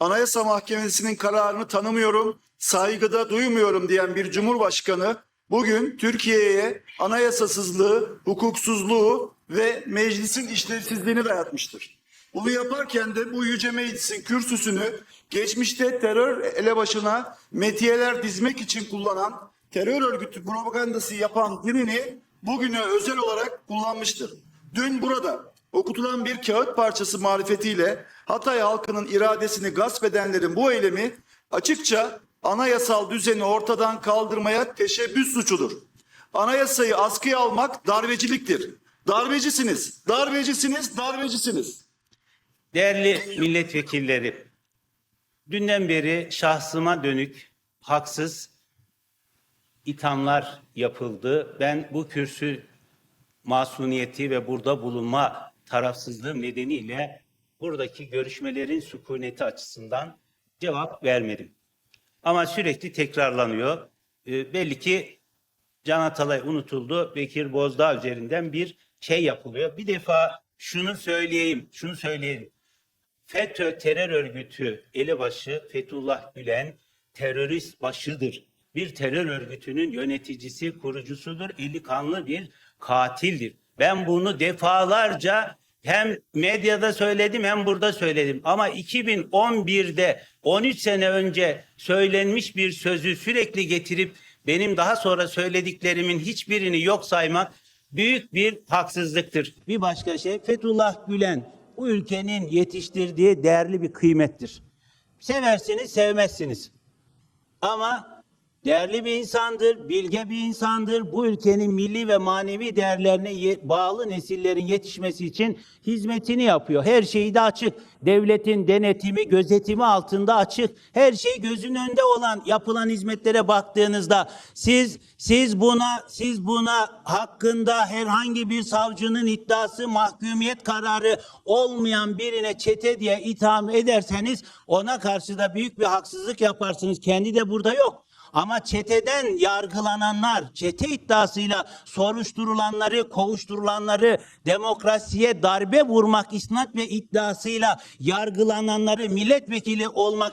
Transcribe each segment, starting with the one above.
Anayasa Mahkemesi'nin kararını tanımıyorum, saygıda duymuyorum diyen bir cumhurbaşkanı bugün Türkiye'ye anayasasızlığı, hukuksuzluğu ve meclisin işlevsizliğini dayatmıştır. Bunu yaparken de bu yüce meclisin kürsüsünü geçmişte terör elebaşına metiyeler dizmek için kullanan terör örgütü propagandası yapan birini bugüne özel olarak kullanmıştır. Dün burada okutulan bir kağıt parçası marifetiyle Hatay halkının iradesini gasp edenlerin bu eylemi açıkça anayasal düzeni ortadan kaldırmaya teşebbüs suçudur. Anayasayı askıya almak darbeciliktir. Darbecisiniz, darbecisiniz, darbecisiniz. Değerli milletvekilleri, dünden beri şahsıma dönük haksız ithamlar yapıldı. Ben bu kürsü masuniyeti ve burada bulunma tarafsızlığım nedeniyle buradaki görüşmelerin sükuneti açısından cevap vermedim. Ama sürekli tekrarlanıyor. Ee, belli ki Can Atalay unutuldu. Bekir Bozdağ üzerinden bir şey yapılıyor. Bir defa şunu söyleyeyim, şunu söyleyeyim. FETÖ terör örgütü elebaşı Fethullah Gülen terörist başıdır. Bir terör örgütünün yöneticisi, kurucusudur. Eli kanlı bir katildir. Ben bunu defalarca hem medyada söyledim hem burada söyledim. Ama 2011'de 13 sene önce söylenmiş bir sözü sürekli getirip benim daha sonra söylediklerimin hiçbirini yok saymak büyük bir haksızlıktır. Bir başka şey Fethullah Gülen bu ülkenin yetiştirdiği değerli bir kıymettir. Seversiniz, sevmezsiniz. Ama değerli bir insandır, bilge bir insandır. Bu ülkenin milli ve manevi değerlerine bağlı nesillerin yetişmesi için hizmetini yapıyor. Her şeyi de açık. Devletin denetimi, gözetimi altında açık. Her şey gözün önünde olan yapılan hizmetlere baktığınızda siz siz buna siz buna hakkında herhangi bir savcının iddiası, mahkumiyet kararı olmayan birine çete diye itham ederseniz ona karşı da büyük bir haksızlık yaparsınız. Kendi de burada yok. Ama çeteden yargılananlar, çete iddiasıyla soruşturulanları, kovuşturulanları, demokrasiye darbe vurmak isnat ve iddiasıyla yargılananları milletvekili olmak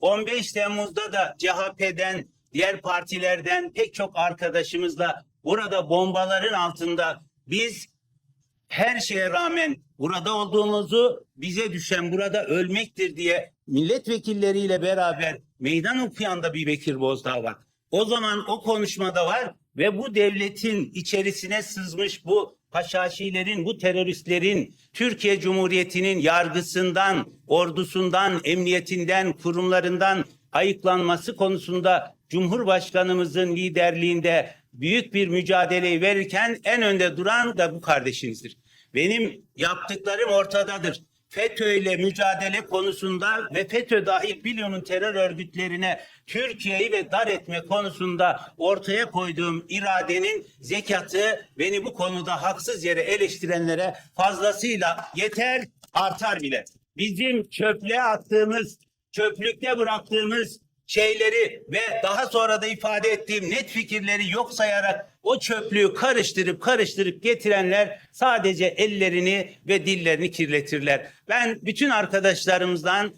15 Temmuz'da da CHP'den, diğer partilerden pek çok arkadaşımızla burada bombaların altında biz her şeye rağmen burada olduğumuzu bize düşen burada ölmektir diye milletvekilleriyle beraber meydan okuyan da bir Bekir Bozdağ var. O zaman o konuşmada var ve bu devletin içerisine sızmış bu paşaşilerin, bu teröristlerin Türkiye Cumhuriyeti'nin yargısından, ordusundan, emniyetinden, kurumlarından ayıklanması konusunda Cumhurbaşkanımızın liderliğinde büyük bir mücadeleyi verirken en önde duran da bu kardeşinizdir. Benim yaptıklarım ortadadır. FETÖ ile mücadele konusunda ve FETÖ dahil milyonun terör örgütlerine Türkiye'yi ve dar etme konusunda ortaya koyduğum iradenin zekatı beni bu konuda haksız yere eleştirenlere fazlasıyla yeter artar bile. Bizim çöplüğe attığımız, çöplükte bıraktığımız şeyleri ve daha sonra da ifade ettiğim net fikirleri yok sayarak o çöplüğü karıştırıp karıştırıp getirenler sadece ellerini ve dillerini kirletirler. Ben bütün arkadaşlarımızdan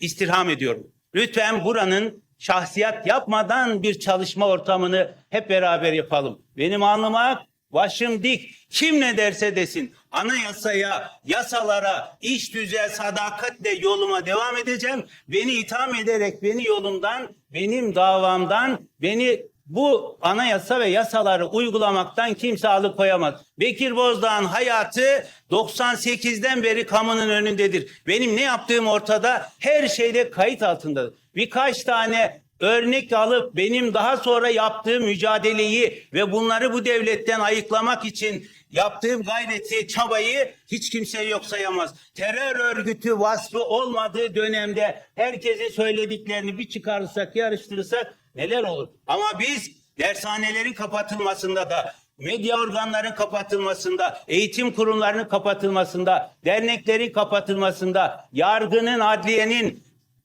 istirham ediyorum. Lütfen buranın şahsiyet yapmadan bir çalışma ortamını hep beraber yapalım. Benim alnıma başım dik. Kim ne derse desin anayasaya, yasalara, iş düzeye sadakatle yoluma devam edeceğim. Beni itham ederek beni yolumdan, benim davamdan, beni bu anayasa ve yasaları uygulamaktan kimse alıkoyamaz. Bekir Bozdağ'ın hayatı 98'den beri kamunun önündedir. Benim ne yaptığım ortada her şeyde kayıt altındadır. Birkaç tane örnek alıp benim daha sonra yaptığım mücadeleyi ve bunları bu devletten ayıklamak için yaptığım gayreti, çabayı hiç kimse yok sayamaz. Terör örgütü vasfı olmadığı dönemde herkesin söylediklerini bir çıkarırsak, yarıştırırsak neler olur? Ama biz dershanelerin kapatılmasında da medya organların kapatılmasında, eğitim kurumlarının kapatılmasında, derneklerin kapatılmasında, yargının, adliyenin,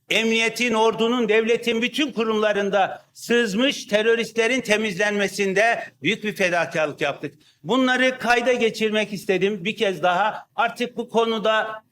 emniyetin, ordunun, devletin bütün kurumlarında sızmış teröristlerin temizlenmesinde büyük bir fedakarlık yaptık. Bunları kayda geçirmek istedim bir kez daha. Artık bu konuda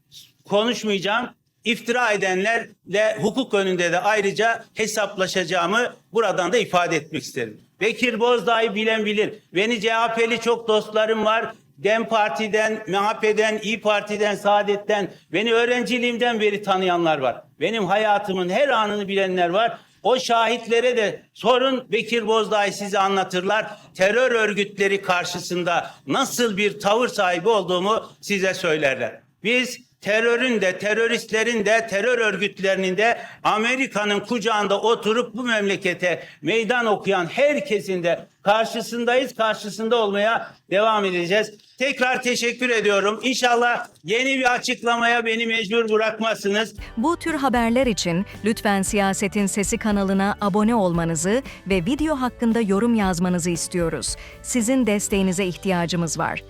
konuşmayacağım. iftira edenlerle hukuk önünde de ayrıca hesaplaşacağımı buradan da ifade etmek isterim. Bekir Bozdağ'ı bilen bilir. Beni CHP'li çok dostlarım var. DEM Parti'den, MHP'den, İyi Parti'den, Saadet'ten, beni öğrenciliğimden beri tanıyanlar var. Benim hayatımın her anını bilenler var. O şahitlere de sorun Bekir Bozdağ'ı size anlatırlar. Terör örgütleri karşısında nasıl bir tavır sahibi olduğumu size söylerler. Biz terörün de teröristlerin de terör örgütlerinin de Amerika'nın kucağında oturup bu memlekete meydan okuyan herkesin de karşısındayız, karşısında olmaya devam edeceğiz. Tekrar teşekkür ediyorum. İnşallah yeni bir açıklamaya beni mecbur bırakmazsınız. Bu tür haberler için lütfen Siyasetin Sesi kanalına abone olmanızı ve video hakkında yorum yazmanızı istiyoruz. Sizin desteğinize ihtiyacımız var.